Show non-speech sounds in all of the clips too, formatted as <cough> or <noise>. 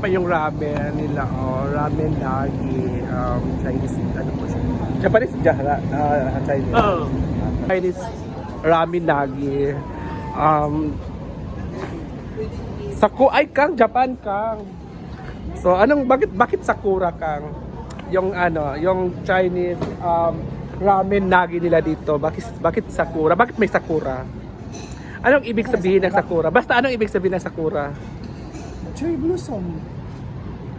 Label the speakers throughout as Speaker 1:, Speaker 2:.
Speaker 1: Pa yung ramen nila, oh, ramen lagi, um, Chinese, ano po siya? Japanese, Jara, uh, Chinese.
Speaker 2: Oo.
Speaker 1: Chinese ramen lagi. Um, Saku, ay Kang, Japan Kang. So, anong, bakit, bakit Sakura Kang? Yung ano, yung Chinese um, ramen nagi nila dito, bakit, bakit Sakura? Bakit may Sakura? Anong ibig sabihin ng Sakura? Basta anong ibig sabihin ng Sakura?
Speaker 2: Cherry blossom.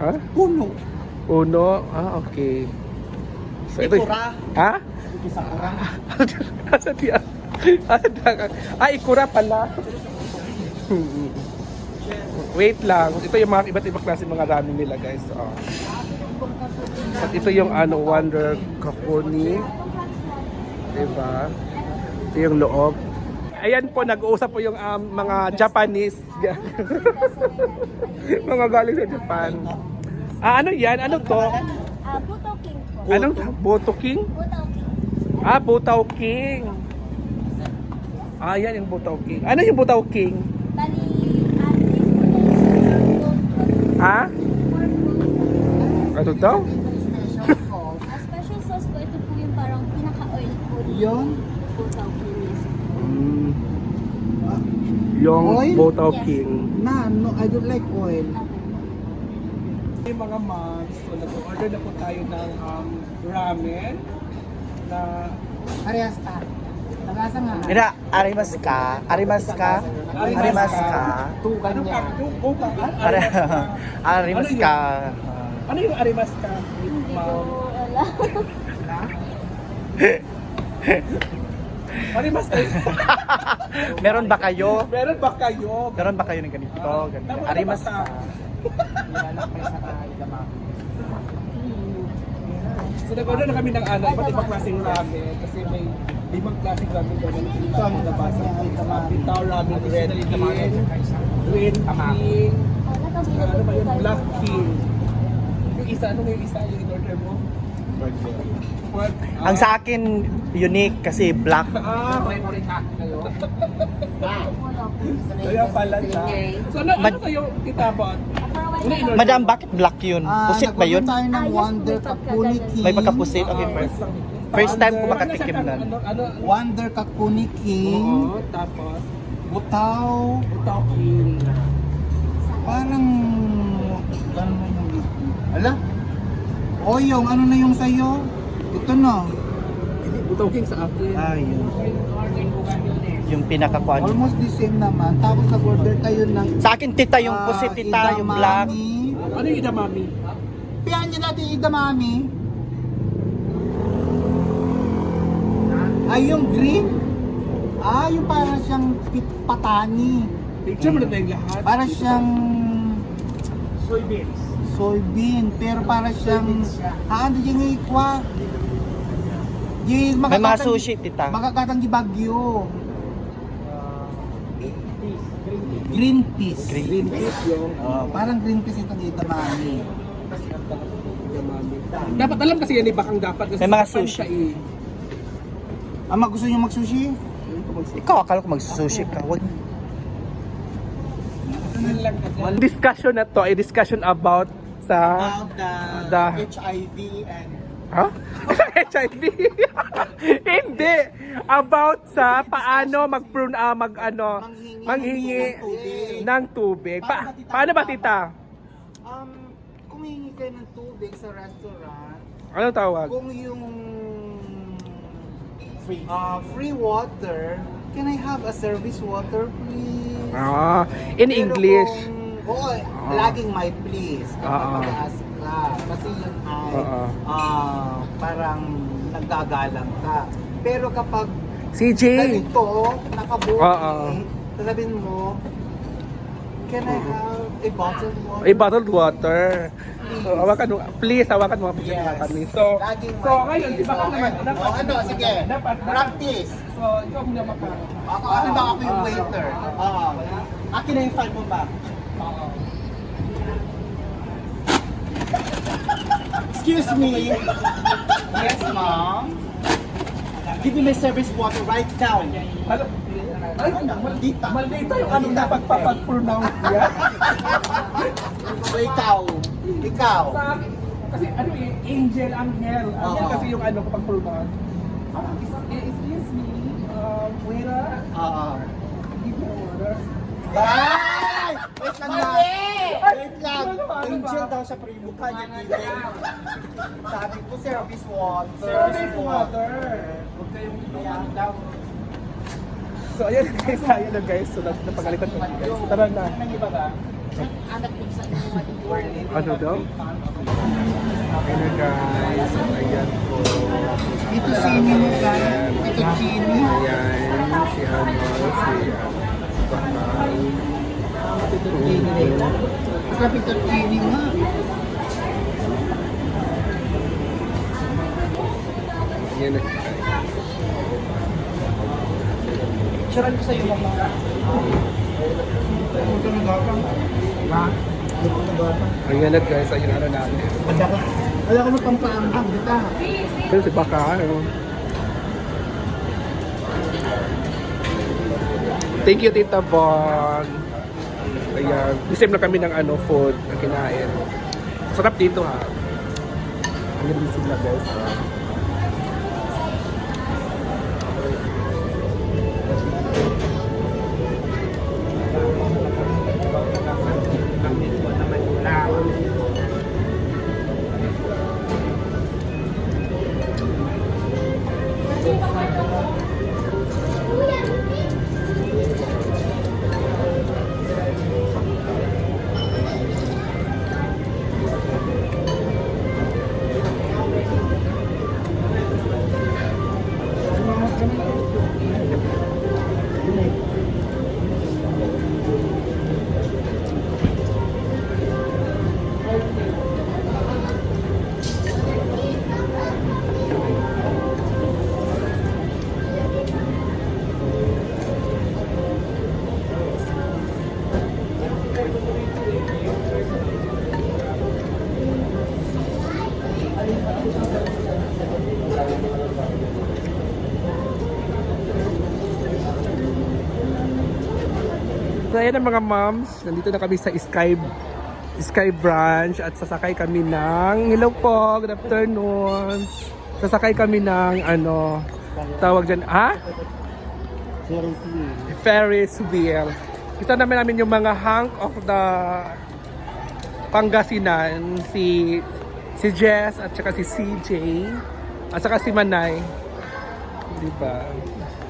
Speaker 1: Ha?
Speaker 2: Puno.
Speaker 1: Uno? Ah, okay. So, ito,
Speaker 2: Ikura.
Speaker 1: ha?
Speaker 2: Ito sa kurang.
Speaker 1: Asa diya? Ah, ikura pala. Wait lang. Ito yung mga iba't ibang klase mga ramen nila, guys. Oh. At ito yung ano, Wonder Kakuni. Diba? Ito yung loob. Ayan po, nag-uusap po yung um, mga Japanese. <laughs> mga galing sa Japan. Ah, ano yan? Ano to?
Speaker 3: Ah, Buto King po.
Speaker 1: Anong Boto King?
Speaker 3: Buto King.
Speaker 1: Ah, Butaw King. Ah, yan yung Butaw King. Ano yung Butaw King?
Speaker 3: Bali, ah, po
Speaker 1: Ha? Ano daw?
Speaker 3: special sauce. Ah, special sauce po, ito po yung parang pinaka-oil po.
Speaker 2: Yun?
Speaker 3: Buto King
Speaker 1: yung
Speaker 2: Oil?
Speaker 1: Butaw
Speaker 3: Yes.
Speaker 1: King.
Speaker 2: Na, no, I don't like oil.
Speaker 3: Okay.
Speaker 1: Yung mga moms, so nag-order na po tayo ng um, ramen na
Speaker 2: Parehas ka. Nagasa nga.
Speaker 4: Mira, arimas ka, arimas ka, arimas ka,
Speaker 1: Ano ka? Yung buka ka?
Speaker 4: Ari-
Speaker 1: Ano
Speaker 4: arimas ka.
Speaker 1: Ano yung arimas ka?
Speaker 3: Hindi ko alam. <laughs> <laughs> <laughs>
Speaker 1: Arimas ka? <laughs>
Speaker 4: Meron ba kayo?
Speaker 1: Meron ba kayo?
Speaker 4: Meron ba kayo ng ganito? Ganito.
Speaker 1: Tama,
Speaker 4: Arimas
Speaker 1: ano ba
Speaker 4: ka.
Speaker 1: So nag-order na kami ng ano, iba't ibang klaseng ramen kasi may limang klaseng ramen doon na dito ang nabasa. Bitaw ramen, red king, green king, ano ba yun, black king. Yung isa, ano yung isa yung in-order mo? Pork. Ah,
Speaker 4: Ang sa akin, unique kasi black.
Speaker 1: Ah, may kayo. Kaya pala siya. So ano, ano
Speaker 4: Mad-
Speaker 1: kayo itabot? Ano
Speaker 4: Madam, bakit black yun?
Speaker 2: Ah,
Speaker 4: Pusit ba yun?
Speaker 2: tayo ng
Speaker 3: Ah,
Speaker 2: Wonder
Speaker 3: may pagkaganon.
Speaker 2: Kakuni King.
Speaker 4: May pagkapusit? Okay, first. First time ko
Speaker 1: Ano
Speaker 4: makatikim
Speaker 1: siya,
Speaker 4: nun.
Speaker 1: Ano, ano,
Speaker 2: Wonder Kakuni King.
Speaker 1: Oo, tapos,
Speaker 2: Butaw.
Speaker 1: utaw king.
Speaker 2: Parang... Ano na yung Ala? O yung ano na yung sayo? Ito na.
Speaker 1: Utaw king sa akin.
Speaker 2: Ah, yun.
Speaker 4: Yung pinakakuan.
Speaker 2: Almost the same naman. Tapos nag-order tayo ng...
Speaker 4: Sa akin, tita, yung
Speaker 2: ah,
Speaker 4: pusit, tita, yung black.
Speaker 1: Ano yung idamami?
Speaker 2: Piyan niya natin yung edamame. Ay, yung green? Ah, yung parang siyang pit- patani.
Speaker 1: Picture mo na tayong lahat.
Speaker 2: Para siyang
Speaker 1: Soybeans.
Speaker 2: soybean. Pero para siyang... Ah, ano yung ikwa? Yung
Speaker 4: May mga sushi, tita.
Speaker 2: Makakatang di Bagyo. Green peas.
Speaker 4: Green.
Speaker 1: Green peas yung
Speaker 2: Oh, parang green peas itong
Speaker 1: idamami. Dapat alam kasi yan eh, bakang dapat. Kasi
Speaker 4: May mga sushi.
Speaker 1: siya eh.
Speaker 2: Ah, mag- gusto niyo mag-sushi?
Speaker 4: Ikaw, akala ko magsusushi ka. Wag.
Speaker 1: Discussion na to ay discussion about sa
Speaker 2: the,
Speaker 1: The-
Speaker 2: HIV and
Speaker 1: Ha? <laughs> HIV? <laughs> Hindi. About sa paano mag uh, mag ano manghingi ng tubig. Pa- paano ba tita?
Speaker 2: Um, kung hihingi kayo ng tubig sa restaurant,
Speaker 1: Ano tawag?
Speaker 2: kung yung free, uh, free water, can I have a service water please?
Speaker 1: Ah, in
Speaker 2: Pero
Speaker 1: English.
Speaker 2: Kung, oo, laging my please kapag
Speaker 1: Ah.
Speaker 2: mag-ask ka. Kasi yun ay
Speaker 1: Oo.
Speaker 2: ah, parang nagagalang ka. Pero kapag
Speaker 1: CJ.
Speaker 2: ganito, nakabuti,
Speaker 1: Oo.
Speaker 2: sasabihin mo, can I have a bottle of water?
Speaker 1: A bottled water. So, hawakan mo. Please, hawakan mo.
Speaker 2: Yes.
Speaker 1: kami. So,
Speaker 2: Laging
Speaker 1: so
Speaker 2: may
Speaker 1: ngayon, di ba ka
Speaker 2: please.
Speaker 1: naman?
Speaker 2: Okay.
Speaker 1: Dapat,
Speaker 2: Oh, ano, sige.
Speaker 1: Dapat,
Speaker 2: Practice.
Speaker 1: So, ikaw muna maka.
Speaker 2: Ako, ano ba ako yung
Speaker 1: Ah.
Speaker 2: waiter? Oo. Akin na yung file mo ba? Excuse me. yes, ma'am. Give me my service water right now.
Speaker 1: Ano? Ay, maldita. Maldita yung ano na pagpapag-pronounce niya.
Speaker 2: O <laughs> ikaw? Ikaw?
Speaker 1: Sa akin, kasi ano eh, angel, angel. Angel
Speaker 2: Oo.
Speaker 1: kasi yung ano, kapag pronounce. Ah, is, excuse me, um, Wera,
Speaker 2: Oo.
Speaker 1: give me water.
Speaker 2: Ay! Wait lang na. Wait lang.
Speaker 1: Ano ano?
Speaker 2: Angel daw siya mukha niya gilid. Sabi ko, service water.
Speaker 1: Service water. Huwag kayong ano daw. So ayan guys, ayan na guys. So nap- napagalitan ko guys. Tara na. Ano daw? Na guys. Ayan po.
Speaker 2: Dito sini mo ka. Ito chini.
Speaker 1: Ayan. Si ano, si Bakal.
Speaker 2: Ito chini. Masarap ito chini nga.
Speaker 1: Ayan na.
Speaker 2: Picturean ko sa'yo mama. Ito na gapang. Ha? Ito na gapang.
Speaker 1: Ayan na guys. Ayan na natin.
Speaker 2: Wala ka. Wala ka magpampaanghang. Dita.
Speaker 1: Pero si Bakal. Ano? Thank you, Tita Bon. Ayan. Deserve na kami ng ano, food na kinain. Sarap dito ha. Ang ganda sila guys. So ayan ang mga moms, nandito na kami sa Sky Sky Branch at sasakay kami ng Hello po, good afternoon. Sasakay kami ng ano tawag dyan, ha? Ferris wheel. Isa naman namin yung mga hunk of the Pangasinan, si si Jess at saka si CJ at saka si Manay. Di ba?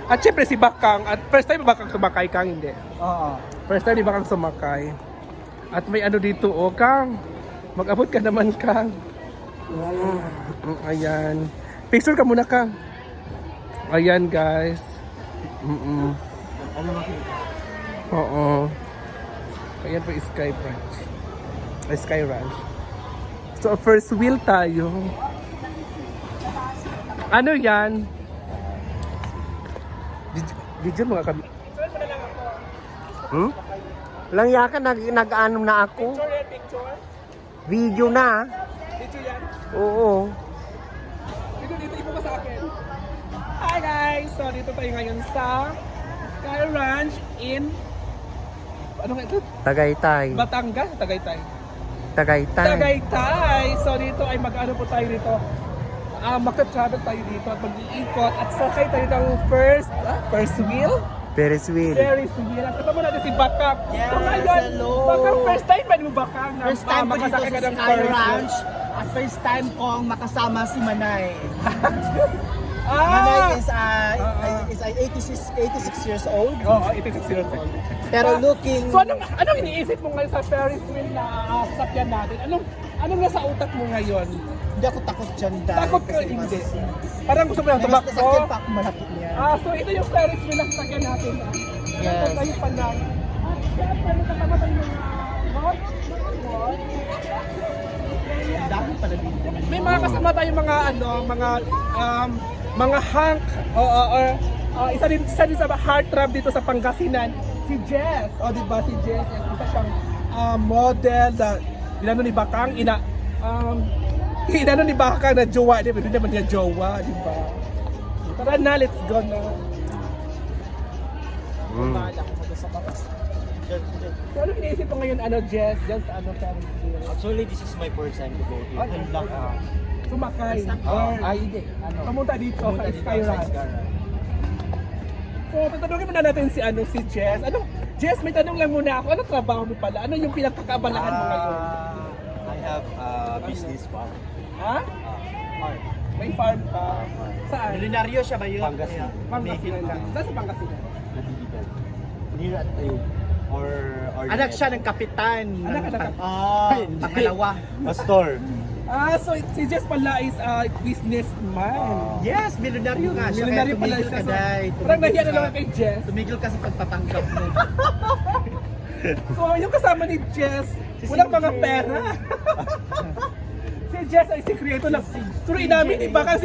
Speaker 1: At syempre si Bakang. At first time ba Bakang sumakay Kang? Hindi.
Speaker 2: Oo.
Speaker 1: First time di Bakang sumakay. At may ano dito, oh Kang. Mag-abot ka naman Kang. Mm, Ayan. Picture ka muna Kang. Ayan guys. Mm-mm. Oo. Ayan po Sky Ranch. Ay, Sky Ranch. So, first wheel tayo. Ano yan? Video, video mo nga kami. Hmm?
Speaker 4: Lang yaka nag nag-ano na ako.
Speaker 1: Picture yan, picture.
Speaker 4: Video na.
Speaker 1: Picture yan.
Speaker 4: Oo.
Speaker 1: Dito, dito, ipo ka sa akin. Hi guys! So, dito tayo ngayon sa Sky Ranch in ano nga ito?
Speaker 4: Tagaytay.
Speaker 1: Batangas? Tagaytay.
Speaker 4: Tagaytay.
Speaker 1: Tagaytay! So, dito ay mag-ano po tayo dito. Ah, magta-travel tayo dito at mag-iikot at sakay tayo ng first, ah, first wheel?
Speaker 4: Ferris wheel.
Speaker 1: Ferris wheel. At kasama natin si Bakak.
Speaker 2: Yes,
Speaker 1: so, ngayon,
Speaker 2: hello.
Speaker 1: Bakak, first time ba mo Bakak? na,
Speaker 2: First time
Speaker 1: ah,
Speaker 2: ko dito sa
Speaker 1: ng
Speaker 2: Sky? Ranch. At first time kong makasama si Manay. <laughs>
Speaker 1: Ah!
Speaker 2: Manay is, uh,
Speaker 1: ah.
Speaker 2: is uh, 86, 86 years old.
Speaker 1: Oo, oh, 86 years old.
Speaker 2: Pero looking...
Speaker 1: So anong anong iniisip mo ngayon sa Ferris wheel na uh, sasakyan natin? Anong anong nasa utak mo ngayon?
Speaker 2: Hindi ako takot dyan dahil.
Speaker 1: Takot ka
Speaker 2: kasi
Speaker 1: hindi.
Speaker 2: mas-
Speaker 1: Parang gusto mo lang
Speaker 2: Mas
Speaker 1: tumakbo.
Speaker 2: nasakyan pa ako malapit niya.
Speaker 1: Ah, so ito yung Ferris wheel na sasakyan natin.
Speaker 2: Yes.
Speaker 1: Ito tayo pa lang. At kaya pwede kasama tayo mga bot, bot.
Speaker 2: Ang dami pala dito.
Speaker 1: May mga kasama tayo mga ano, mga um, mga hunk o or, or uh, isa din isa din sa heartthrob dito sa Pangasinan, si Jess. O di ba si Jess, yes, isa siyang uh, model na inano ni Bakang ina um inano ni Bakang na jowa, di ba? Hindi naman niya jowa, di ba? Tara na, let's go na.
Speaker 4: Mm.
Speaker 1: So ano iniisip mo ngayon, ano, Jess? Just ano, Ferris wheel?
Speaker 5: actually, this is my first time to go here.
Speaker 1: Ay,
Speaker 5: Yun lang. ah.
Speaker 1: Sumakay.
Speaker 5: Ah,
Speaker 1: Or
Speaker 5: ay, hindi. Ano?
Speaker 1: Pumunta dito
Speaker 5: Pumunta
Speaker 1: sa
Speaker 5: dito
Speaker 1: Sky
Speaker 5: sa
Speaker 1: Ranch. So, tatanungin muna natin si ano si Jess. Ano, Jess, may tanong lang muna ako. Ano trabaho mo pala? Ano yung pinagkakaabalahan mo ngayon?
Speaker 5: Ah, I have a business farm.
Speaker 1: Ha?
Speaker 5: Ah, farm.
Speaker 1: May farm ka? Saan?
Speaker 4: Milyonaryo siya ba yun?
Speaker 5: Pangasinan.
Speaker 1: Pangasinan lang. Saan sa Pangasinan?
Speaker 5: Nabibigay. Near at. Or, or
Speaker 4: Anak siya ng kapitan.
Speaker 1: Anak ka ng
Speaker 4: Ah, pangalawa.
Speaker 5: Pastor.
Speaker 1: Ah, so si Jess pala is a businessman.
Speaker 5: Ah.
Speaker 4: Yes, milyonaryo nga siya.
Speaker 1: Milyonaryo pala siya.
Speaker 4: ka,
Speaker 1: So,
Speaker 4: Day.
Speaker 1: parang nahiya na lang kay Jess.
Speaker 4: Tumigil ka sa pagpapanggap mo. <laughs>
Speaker 1: So, yung kasama ni Jess, walang mga pera. <laughs> Jess ay sikreto lang. Tuloy namin, iba kasi